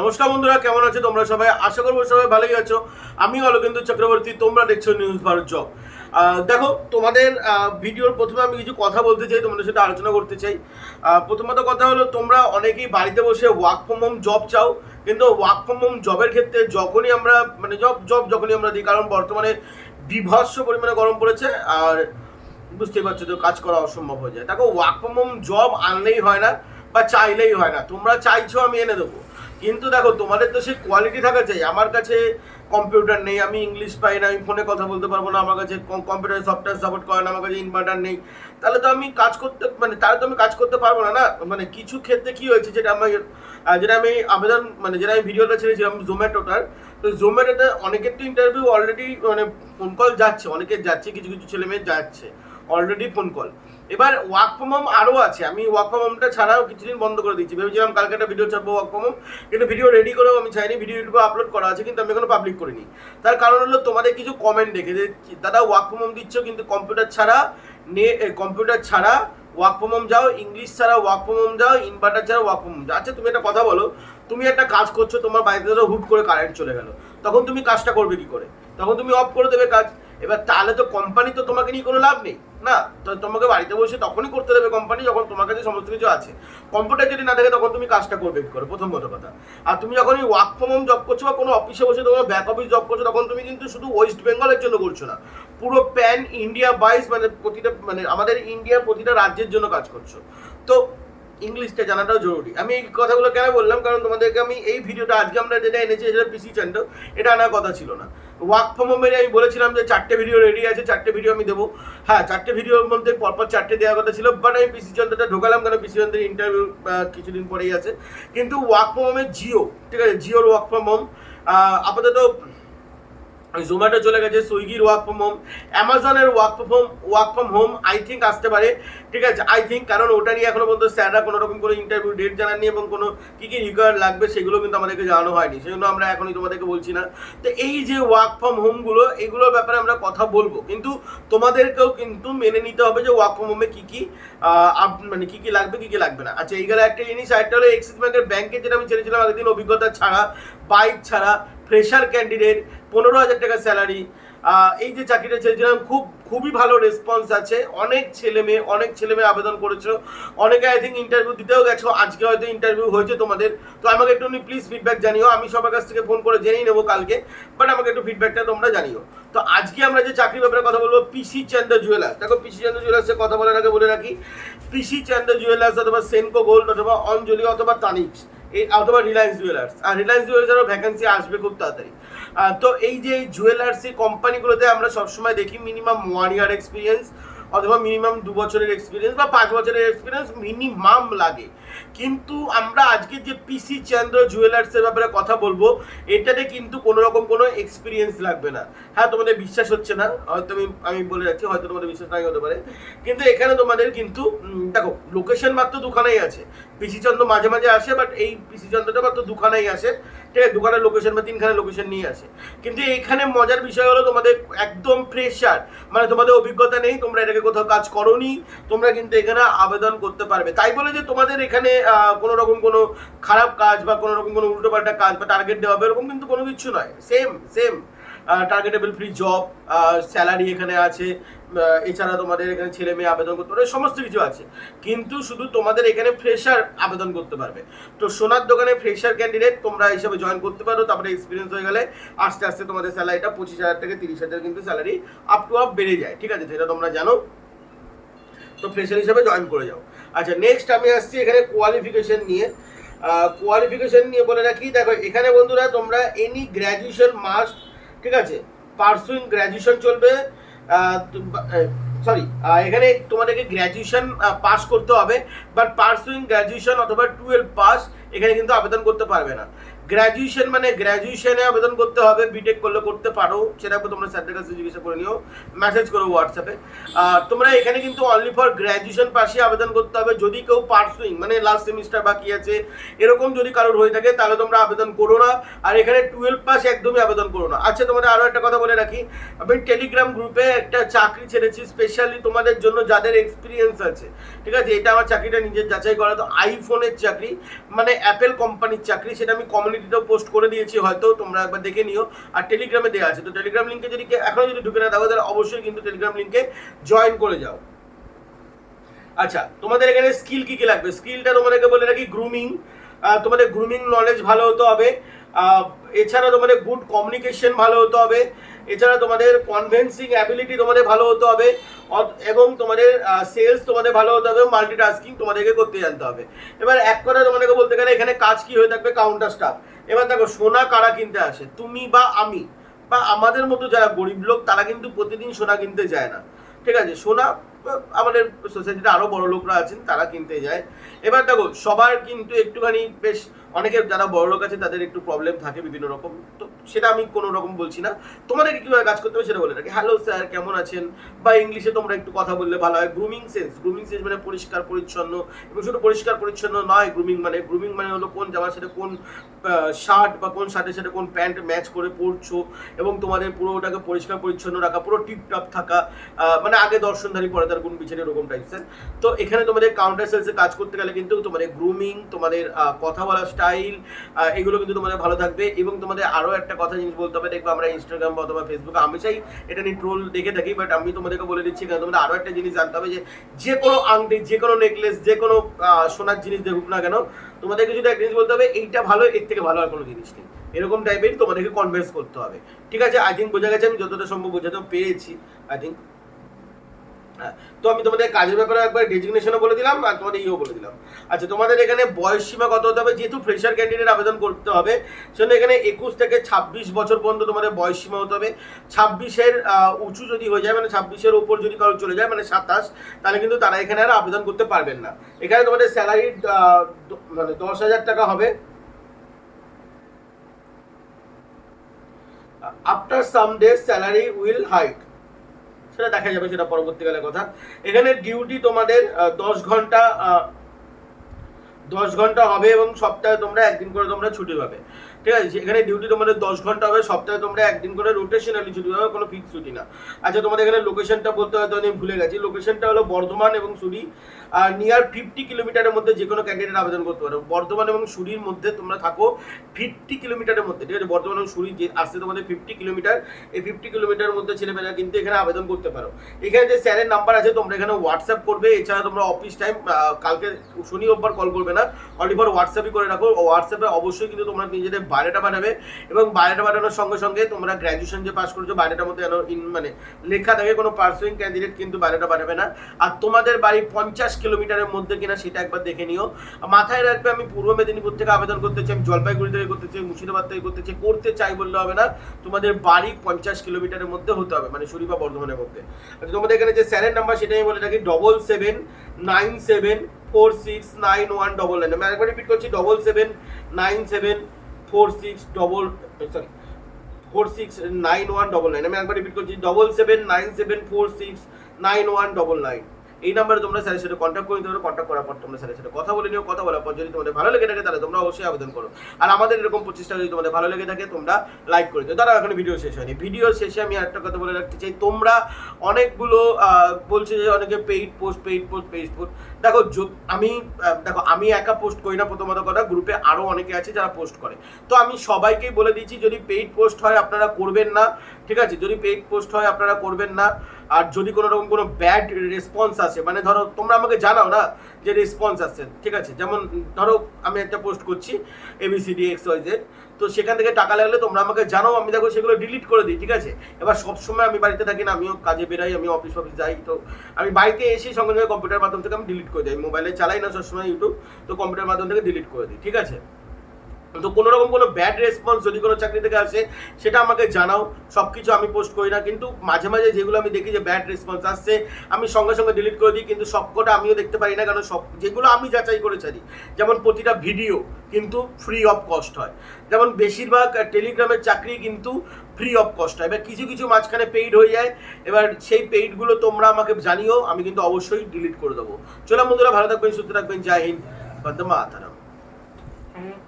নমস্কার বন্ধুরা, কেমন আছো তোমরা সবাই? আশা করব সবাই ভালোই আছো। আমি অলোকেন্দু চক্রবর্তী, তোমরা দেখছ নিউজ ভারত জব দেখো, তোমাদের ভিডিওর প্রথমে আমি কিছু কথা বলতে চাই, তোমাদের সাথে আলোচনা করতে চাই। প্রথমত কথা হলো, তোমরা অনেকেই বাড়িতে বসে ওয়ার্ক ফ্রম হোম জব চাও, কিন্তু ওয়ার্ক ফ্রম হোম জবের ক্ষেত্রে যখনই আমরা মানে জব জব যখনই আমরা দিই, কারণ বর্তমানে বিভৎস পরিমাণে গরম পড়েছে, আর বুঝতেই পারছ তো, কাজ করা অসম্ভব হয়ে যায়। দেখো ওয়ার্ক ফ্রম হোম জব আনলেই হয় না, বা চাইলেই হয় না। তোমরা চাইছো, আমি এনে দেবো। কিন্তু দেখো তোমাদের তো সেই কোয়ালিটি থাকা চাই। আমার কাছে কম্পিউটার নেই আমি ইংলিশ পাই না আমি ফোনে কথা বলতে পারব না আমার কাছে কম্পিউটার সফটওয়্যার সাপোর্ট করে না আমার কাছে ইনভার্টার নেই। তাহলে তো আমি কাজ করতে মানে তাহলে তো আমি কাজ করতে পারব না না? মানে কিছু ক্ষেত্রে কি হয়েছে যেটা আমি আহ, যেটা আমি আবেদন মানে যেটা আমি ভিডিওটা ছেড়েছিলাম জোম্যাটোটার তো জোম্যাটোতে অনেকের তো ইন্টারভিউ অলরেডি মানে ফোন কল যাচ্ছে অনেকের যাচ্ছে কিছু কিছু ছেলে মেয়ে যাচ্ছে অলরেডি ফোন কল এবার ওয়ার্ক ফ্রম হোম আরও আছে। আমি ওয়ার্ক ফ্রম হোমটা ছাড়াও কিছুদিন বন্ধ করে দিচ্ছি ভেবেছিলাম কালকে একটা ভিডিও ছাড়বো ওয়ার্ক ফ্রম হোম কিন্তু ভিডিও রেডি করেও আমি চাইনি। ভিডিও ইউটিউবে আপলোড করা আছে, কিন্তু আমি এখনও পাবলিক করিনি। তার কারণ হলো তোমাদের কিছু কমেন্ট দেখে যে দাদা ওয়ার্ক ফ্রম হোম দিচ্ছ, কিন্তু কম্পিউটার ছাড়া নে কম্পিউটার ছাড়া ওয়ার্ক ফ্রম হোম যাও ইংলিশ ছাড়া ওয়ার্ক ফ্রম হোম যাও ইনভার্টার ছাড়া ওয়ার্ক ফ্রম হোম যাও। আচ্ছা তুমি একটা কথা বলো, তুমি একটা কাজ করছ, তোমার বাড়িতে ধরো হুট করে কারেন্ট চলে গেল। তখন তুমি কাজটা করবে কি করে? তখন তুমি অফ করে দেবে কাজ। এবার তাহলে তো কোম্পানি তো তোমাকে নিয়ে কোনো লাভ নেই। না, তো তোমাকে বাড়িতে বসে তখনই করতে দেবে কোম্পানি যখন তোমার কাছে সমস্ত কিছু আছে। কম্পিউটার যদি না থাকে তখন তুমি কাজটা করবে করে? প্রথম কথা কথা। আর তুমি যখন এই ওয়ার্ক ফ্রম হোম জব করছ বা কোনো অফিসে বসে তোমার ব্যাক অফিস জব করছ, তখন তুমি কিন্তু শুধু ওয়েস্ট বেঙ্গলের জন্য করছ না। পুরো প্যান ইন্ডিয়া বাইস মানে প্রতিটা মানে আমাদের ইন্ডিয়ার প্রতিটা রাজ্যের জন্য কাজ করছ। তো ইংলিশটা জানাটাও জরুরি। আমি এই কথাগুলো কেন বললাম? কারণ তোমাদেরকে আমি এই ভিডিওটা আজকে আমরা যেটা এনেছি যেটা পিসি চ্যান্ডো এটা আনার কথা ছিল না। ওয়ার্ক ফ্রম হোমের আমি বলেছিলাম যে চারটে ভিডিও রেডি আছে, চারটে ভিডিও আমি দেবো। হ্যাঁ চারটে ভিডিওর মধ্যে পরপর চারটে দেওয়ার কথা ছিল বাট আমি পিসি চন্দ্রটা ঢোকালাম কারণ পিসি চন্দ্রের ইন্টারভিউ কিছুদিন পরেই আছে। কিন্তু ওয়ার্ক ফ্রম হোমের জিও ঠিক আছে? জিওর ওয়ার্ক ফ্রম হোম আপাতত জোম্যাটো চলে গেছে সুইগির ওয়ার্ক ফ্রম হোম অ্যামাজনের work from home work from home I think আসতে পারে। ঠিক আছে আই থিঙ্ক কারণ ওটা নিয়ে এখনও পর্যন্ত স্যাররা কোনো রকম কোনো ইন্টারভিউ ডেট জানাননি এবং কোনো কী কী রিকোয়ার লাগবে সেগুলো কিন্তু আমাদেরকে জানানো হয়নি। সেজন্য আমরা এখনই তোমাদেরকে বলছি না। তো এই যে ওয়ার্ক ফ্রম হোমগুলো এগুলোর ব্যাপারে আমরা কথা বলব। কিন্তু তোমাদেরকেও কিন্তু মেনে নিতে হবে যে ওয়ার্ক ফ্রম হোমে কী কী মানে কী কী লাগবে, কী কী লাগবে না। আচ্ছা এইগুলো একটা জিনিস, আরেকটা হলো এক্সিস ব্যাংকের ব্যাংকে যেটা আমি ছেড়েছিলাম আগের দিন, অভিজ্ঞতা ছাড়া বাইক ছাড়া ফ্রেশার ক্যান্ডিডেট পনেরো হাজার টাকা স্যালারি এই যে চাকরিটা চেয়েছিলাম খুব, খুবই ভালো রেসপন্স আছে। অনেক ছেলে মেয়ে, অনেক ছেলে মেয়ে আবেদন করেছ। অনেকে আই থিঙ্ক ইন্টারভিউ দিতেও গেছো, আজকে হয়তো ইন্টারভিউ হয়েছে তোমাদের। তো আমাকে একটু প্লিজ ফিডব্যাক জানিও, আমি সবার কাছ থেকে ফোন করে জেনেই নেব কালকে বাট আমাকে একটু ফিডব্যাকটা তোমরা জানিও। তো আজকে আমরা যে চাকরির ব্যাপারে কথা বলব পিসি চন্দ্র জুয়েলার্স দেখো পিসি চন্দ্র জুয়েলার্সের কথা বলার আগে বলে রাখি পিসি চন্দ্র জুয়েলার্স অথবা সেনকো গোল্ড অথবা অঞ্জলি অথবা তানিক্স অথবা রিলায়েন্স জুয়েলার্স আর রিলায়েন্স জুয়েলার্সেরও ভ্যাকেন্সি আসবে খুব তাড়াতাড়ি। তো এই যে জুয়েলার্সি কোম্পানিগুলোতে আমরা সবসময় দেখি মিনিমাম ওয়ান ইয়ার এক্সপিরিয়েন্স অথবা মিনিমাম দু বছরের এক্সপিরিয়েন্স বা পাঁচ বছরের এক্সপিরিয়েন্স মিনিমাম লাগে। কিন্তু আমরা আজকে যে পিসি চন্দ্র জুয়েলার্সের ব্যাপারে কথা বলব, এটাতে কিন্তু কোনো রকম কোনো এক্সপিরিয়েন্স লাগবে না। হ্যাঁ তোমাদের বিশ্বাস হচ্ছে না, হয়তো আমি আমি বলে যাচ্ছি, হয়তো তোমাদের বিশ্বাস নাই, হতে পারে। কিন্তু এখানে তোমাদের কিন্তু দেখো লোকেশন মাত্র দুখানেই আছে। পিসি চন্দ্র মাঝে মাঝে আসে বাট এই পিসি চন্দ্রটা মাত্র দুখানেই আসে। ঠিক আছে দোকানের লোকেশন বা তিনখানে লোকেশন নিয়ে আসে। কিন্তু এখানে মজার বিষয় হলো তোমাদের একদম ফ্রেশার মানে তোমাদের অভিজ্ঞতা নেই, তোমরা এটাকে কোথাও কাজ করোনি, তোমরা কিন্তু এখানে আবেদন করতে পারবে। তাই বলে যে তোমাদের এখানে কোনো রকম কোনো খারাপ কাজ বা কোনো রকম কোনো উল্টোপাল্টা কাজ বা টার্গেট দেওয়া হবে এরকম কিন্তু কোনো কিছু নয়। Same same targetable free job salary এখানে আছে এছাড়া তোমাদের এখানে ছেলে মেয়ে আবেদন করতে পারবে, সমস্ত কিছু আছে। কিন্তু শুধু তোমাদের এখানে ফ্রেশার আবেদন করতে পারবে। তো সোনার দোকানে ফ্রেশার ক্যান্ডিডেট তোমরা হিসাবে জয়েন করতে পারো, তারপরে এক্সপিরিয়েন্স হয়ে গেলে আস্তে আস্তে তোমাদের স্যালারিটা পঁচিশ হাজার থেকে তিরিশ হাজার কিন্তু স্যালারি আপ টু আপ বেড়ে যায়, ঠিক আছে? সেটা তোমরা জানো। তো ফ্রেশার হিসাবে জয়েন করে যাও। আচ্ছা নেক্সট আমি আসছি এখানে কোয়ালিফিকেশন নিয়ে। কোয়ালিফিকেশন নিয়ে বলে রাখি, দেখো, এখানে বন্ধুরা তোমরা এনি গ্র্যাজুয়েশন মাস্ট ঠিক আছে? পার্সুইং গ্র্যাজুয়েশন চলবে সরি এখানে তোমাদেরকে গ্র্যাজুয়েশন পাস করতে হবে বাট পার্সুইং গ্র্যাজুয়েশন অথবা টুয়েলভ পাস এখানে কিন্তু আবেদন করতে পারবে না। গ্র্যাজুয়েশন মানে গ্র্যাজুয়েশনে আবেদন করতে হবে বিটেক করলে করতে পারো, সেটা তোমরা স্যারদের কাছে জিজ্ঞাসা করে নিও মেসেজ করো হোয়াটসঅ্যাপে তোমরা এখানে কিন্তু অনলি ফর গ্র্যাজুয়েশন পাশে আবেদন করতে হবে, যদি কেউ পার্সুইং মানে লাস্ট সেমিস্টার বাকি আছে, এরকম যদি কারোর হয়ে থাকে, তাহলে তোমরা আবেদন করো না, আর এখানে টুয়েলভ পাস একদমই আবেদন করো না। আচ্ছা তোমাদের আরও একটা কথা বলে রাখি, আমি টেলিগ্রাম গ্রুপে একটা চাকরি ছেড়েছি স্পেশালি তোমাদের জন্য যাদের এক্সপিরিয়েন্স আছে, ঠিক আছে? এটা আমার চাকরিটা নিজের যাচাই করা, তো আইফোনের চাকরি মানে অ্যাপেল কোম্পানির চাকরি, সেটা আমি কমিউনিটি কমিউনিটিতেও পোস্ট করে দিয়েছি, হয়তো তোমরা একবার দেখে নিও। আর টেলিগ্রামে দেওয়া আছে। তো টেলিগ্রাম লিঙ্কে যদি এখনও যদি ঢুকে না থাকো, তাহলে অবশ্যই কিন্তু টেলিগ্রাম লিঙ্কে জয়েন করে যাও। আচ্ছা তোমাদের এখানে স্কিল কি কি লাগবে? স্কিলটা তোমাদেরকে বলে রাখি গ্রুমিং তোমাদের গ্রুমিং নলেজ ভালো হতে হবে। এছাড়া তোমাদের গুড কমিউনিকেশন ভালো হতে হবে। এছাড়া তোমাদের কনভেন্সিং অ্যাবিলিটি তোমাদের ভালো হতে হবে। এবং তোমাদের সেলস তোমাদের ভালো হতে হবে। মাল্টিটাস্কিং তোমাদেরকে করতে জানতে হবে। এবার এক কথা তোমাদেরকে বলতে গেলে এখানে কাজ কি হয়ে থাকবে? কাউন্টার স্টাফ এবার দেখো, সোনা কারা কিনতে আসে? তুমি বা আমি। বা আমাদের মতো যারা গরিব লোক, তারা কিন্তু প্রতিদিন সোনা কিনতে যায় না। ঠিক আছে? সোনা, আমাদের সোসাইটিতে আরও বড় লোকরা আছেন, তারা কিনতে যায়। এবার দেখো, সবার কিন্তু একটুখানি বেশ অনেকের যারা বড় লোক আছে, তাদের একটু প্রবলেম থাকে বিভিন্ন রকম। তো সেটা আমি কোনো রকম বলছি না। তোমাদেরকে কীভাবে কাজ করতে হবে সেটা বলে রাখি। হ্যালো স্যার কেমন আছেন? বা ইংলিশে তোমরা একটু কথা বললে ভালো হয়। গ্রুমিং সেন্স গ্রুমিং সেন্স মানে পরিষ্কার, পরিচ্ছন্ন। এবং শুধু পরিষ্কার, পরিচ্ছন্ন নয় গ্রুমিং মানে গ্রুমিং মানে হলো কোন জামার সাথে কোন শার্ট বা কোন শার্টের সাথে কোন প্যান্ট ম্যাচ করে পরছো। এবং তোমাদের পুরো ওটাকে পরিষ্কার, পরিচ্ছন্ন রাখা, পুরো টিপটপ থাকা মানে আগে দর্শনধারী, পরে তার কোন পিছনে এরকম টাইপসের তো এখানে তোমাদের কাউন্টার সেলসে কাজ করতে গেলে কিন্তু তোমাদের গ্রুমিং তোমাদের কথা বলার স্টাইল এগুলো কিন্তু তোমাদের ভালো থাকবে। এবং তোমাদের আরও একটা কথা জিনিস বলতে হবে, দেখবে আমরা ইনস্টাগ্রাম বা অথবা ফেসবুকে আমি চাই এটা নিয়ে ট্রোল দেখে থাকি বাট আমি তোমাদেরকে বলে দিচ্ছি কেন, তোমাদের আরও একটা জিনিস জানতে হবে যে যে কোনো আংটি, যে কোনো নেকলেস যে কোনো সোনার জিনিস দেখুক না কেন, তোমাদেরকে যদি একটা জিনিস বলতে হবে, এইটা ভালো, এর থেকে ভালো আর কোনো জিনিস নেই। এরকম টাইপের তোমাদেরকে কনভিন্স করতে হবে। ঠিক আছে আই থিঙ্ক বোঝা গেছে, আমি যতটা সম্ভব বোঝাতে পেরেছি আই থিঙ্ক তো আমি তোমাদের কাজের ব্যাপারে একবার ডেজিগনেশনও বলে দিলাম আর তোমাদের ইও বলে দিলাম। আচ্ছা তোমাদের এখানে বয়স সীমা কত হতে হবে? যেহেতু ফ্রেশার ক্যান্ডিডেট আবেদন করতে হবে, সেজন্য এখানে একুশ থেকে ছাব্বিশ বছর পর্যন্ত তোমাদের বয়স সীমা হতে হবে। ছাব্বিশের উঁচু যদি হয়ে যায় মানে ছাব্বিশের উপর যদি কারও চলে যায় মানে সাতাশ, তাহলে কিন্তু তারা এখানে আর আবেদন করতে পারবেন না। এখানে তোমাদের স্যালারি মানে দশ হাজার টাকা হবে। After some day salary will hike সেটা দেখা যাবে, সেটা পরবর্তীকালে কথা। এখানে ডিউটি তোমাদের দশ ঘণ্টা দশ ঘণ্টা হবে এবং সপ্তাহে তোমরা একদিন করে তোমরা ছুটি পাবে। ঠিক আছে এখানে ডিউটি তোমাদের দশ ঘণ্টা হবে, সপ্তাহে তোমরা একদিন করে রোটেশনালি ছুটি হবে কোনো ফিক্স ছুটি না। আচ্ছা তোমাদের এখানে লোকেশনটা বলতে হয়তো আমি ভুলে গেছি। লোকেশনটা হলো বর্ধমান এবং সুরি, আর নিয়ার ফিফটি কিলোমিটারের মধ্যে যে কোনো ক্যান্ডিডেট আবেদন করতে পারো। বর্ধমান এবং সুরির মধ্যে তোমরা থাকো ফিফটি কিলোমিটারের মধ্যে, ঠিক আছে? বর্ধমান এবং সুরি যে আসতে তোমাদের ফিফটি কিলোমিটার এই ফিফটি কিলোমিটারের মধ্যে ছেলেমেয়েরা কিন্তু এখানে আবেদন করতে পারো। এখানে যে স্যারের নাম্বার আছে, তোমরা এখানে হোয়াটসঅ্যাপ করবে। এছাড়া তোমরা অফিস টাইম কালকে শনি রোববার কল করবে না। অলিভার হোয়াটসঅ্যাপই করে রাখো। হোয়াটসঅ্যাপে অবশ্যই কিন্তু তোমরা নিজেদের বাইরেটা বানাবে এবং বাইরেটা বানানোর সঙ্গে সঙ্গে তোমরা গ্র্যাজুয়েশন যে পাস করেছ বাইরেটার মধ্যে ইন মানে লেখা থাকে কোনো পার্সুইং ক্যান্ডিডেট কিন্তু বাইরেটা বানাবে না। আর তোমাদের বাড়ি পঞ্চাশ কিলোমিটারের মধ্যে কিনা সেটা একবার দেখে নিও। মাথায় রাখবে আমি পূর্ব মেদিনীপুর থেকে আবেদন করতে চাই আমি জলপাইগুড়ি থেকে করতে চাই মুর্শিদাবাদ থেকে করতে চাই করতে চাই বললে হবে না তোমাদের বাড়ি পঞ্চাশ কিলোমিটারের মধ্যে হতে হবে মানে সুরি বা বর্ধমানের মধ্যে। আচ্ছা, তোমাদের এখানে যে স্যারের নাম্বার সেটা আমি বলে রাখি double seven nine seven four six nine one double nine আমি আরেকবার রিপিট করছি double seven nine seven four six double sorry four six nine one double nine আমি একবার রিপিট করছি double seven nine seven four six nine one double nine এই নাম্বারে তোমরা স্যারের সাথে কন্ট্যাক্ট করে নিতে পারো কন্ট্যাক্ট করার পর তোমরা স্যারের সাথে কথা বলে নিও, কথা বলার পর যদি তোমাদের ভালো লেগে থাকে তাহলে তোমরা অবশ্যই আবেদন করো। আর আমাদের এরকম প্রচেষ্টা যদি তোমাদের ভালো লেগে থাকে, তোমরা লাইক করে দিও। তারা এখন ভিডিও শেষ হয়নি। ভিডিও শেষে আমি একটা কথা বলে রাখতে চাই। তোমরা অনেকগুলো বলছে যে অনেকে paid post paid post paid post দেখো আমি দেখো, আমি একা পোস্ট করি না প্রথমত কথা গ্রুপে আরও অনেকে আছে যারা পোস্ট করে। তো আমি সবাইকেই বলে দিচ্ছি, যদি পেইড পোস্ট হয় আপনারা করবেন না, ঠিক আছে? যদি পেইড পোস্ট হয় আপনারা করবেন না। আর যদি কোনো রকম কোনো ব্যাড রেসপন্স আসে মানে ধরো তোমরা আমাকে জানাও না যে রেসপন্স আসছে, ঠিক আছে? যেমন ধরো আমি একটা পোস্ট করছি এবিসিডি এক্স ওয়াই জেড তো সেখান থেকে টাকা লাগলে তোমরা আমাকে জানাও, আমি দেখো সেগুলো ডিলিট করে দিই, ঠিক আছে? এবার সবসময় আমি বাড়িতে থাকি না, আমিও কাজে বেরাই, আমি অফিস অফিস যাই, তো আমি বাড়িতে এসে সঙ্গে সঙ্গে কম্পিউটার মাধ্যম থেকে আমি ডিলিট করে দিই মোবাইলে চালাই না সবসময় ইউটিউব তো কম্পিউটার মাধ্যম থেকে ডিলিট করে দিই, ঠিক আছে? তো কোনো রকম কোনো ব্যাড রেসপন্স যদি কোনো চাকরি থেকে আসে, সেটা আমাকে জানাও। সব কিছু আমি পোস্ট করি না, কিন্তু মাঝে মাঝে যেগুলো আমি দেখি যে ব্যাড রেসপন্স আসছে, আমি সঙ্গে সঙ্গে ডিলিট করে দিই, কিন্তু সবকটা আমিও দেখতে পারি না, কারণ সব যেগুলো আমি যাচাই করে ছাড়ি, যেমন প্রতিটা ভিডিও কিন্তু ফ্রি অফ কস্ট হয়। যেমন বেশিরভাগ টেলিগ্রামের চাকরি কিন্তু ফ্রি অফ কস্ট হয়। এবার কিছু কিছু মাঝখানে পেইড হয়ে যায়, এবার সেই পেইডগুলো তোমরা আমাকে জানিও, আমি কিন্তু অবশ্যই ডিলিট করে দেবো। চলো বন্ধুরা, ভালো থাকবেন, সুস্থ থাকবেন, জয় হিন্দ, বন্দে